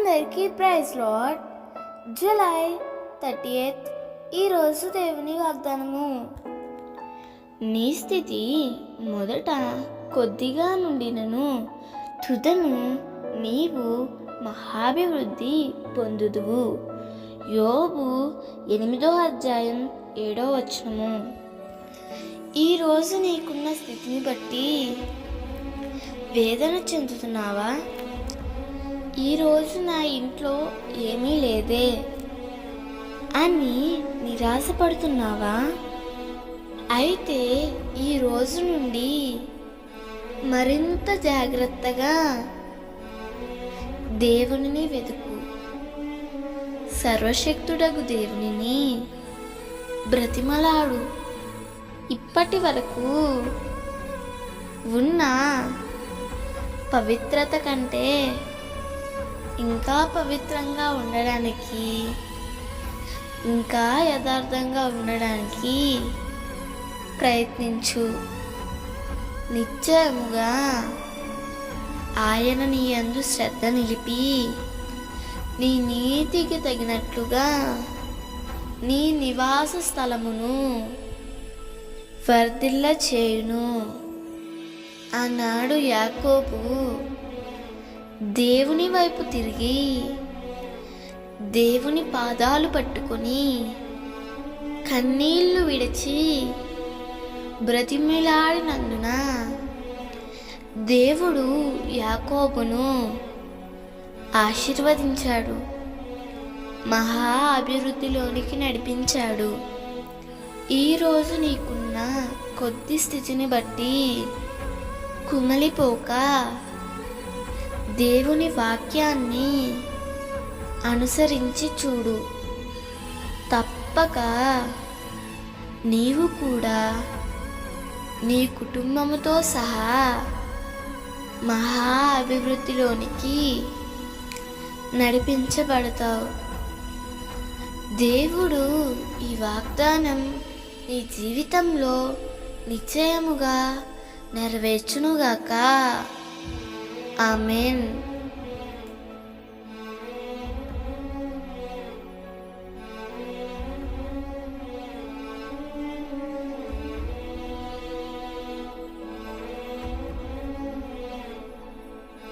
అందరికీ praise Lord. July thirty eighth ఈరోజు దేవుని వాగ్దానము. నీ స్థితి మొదట కొద్దిగా నుండినను తుదను నీవు మహాభివృద్ధి పొందుదువు. యోబు ఎనిమిదో అధ్యాయం ఏడో వచనము. ఈరోజు నీకున్న స్థితిని బట్టి వేదన చెందుతున్నావా? ఈరోజు నా ఇంట్లో ఏమీ లేదే అని నిరాశపడుతున్నావా అయితే ఈ రోజు నుండి మరింత జాగ్రత్తగా దేవునిని వెతుకు. సర్వశక్తుడగు దేవునిని బ్రతిమలాడు. ఇప్పటి వరకు ఉన్న పవిత్రత కంటే ఇంకా పవిత్రంగా ఉండడానికి ఇంకా యథార్థంగా ఉండడానికి ప్రయత్నించు. నిశ్చయముగా ఆయన నీ అందు శ్రద్ధ నిలిపి నీ నీతికి తగినట్లుగా నీ నివాస స్థలమును వర్ధిల్ల చేయును ఆనాడు యాకోబు. దేవుని వైపు తిరిగి దేవుని పాదాలు పట్టుకొని కన్నీళ్ళు విడిచి బ్రతిమిలాడినందున దేవుడు యాకోబును ఆశీర్వదించాడు మహా అభివృద్ధిలోనికి నడిపించాడు. ఈరోజు నీకున్న కొద్ది స్థితిని బట్టి కుమలిపోక దేవుని వాక్యాన్ని అనుసరించి చూడు. తప్పక నీవు కూడా నీ కుటుంబముతో సహా మహా అభివృద్ధిలోనికి నడిపించబడతావు. దేవుడు ఈ వాగ్దానం నీ జీవితంలో నిశ్చయముగా నెరవేర్చునుగాక. ఆమెన్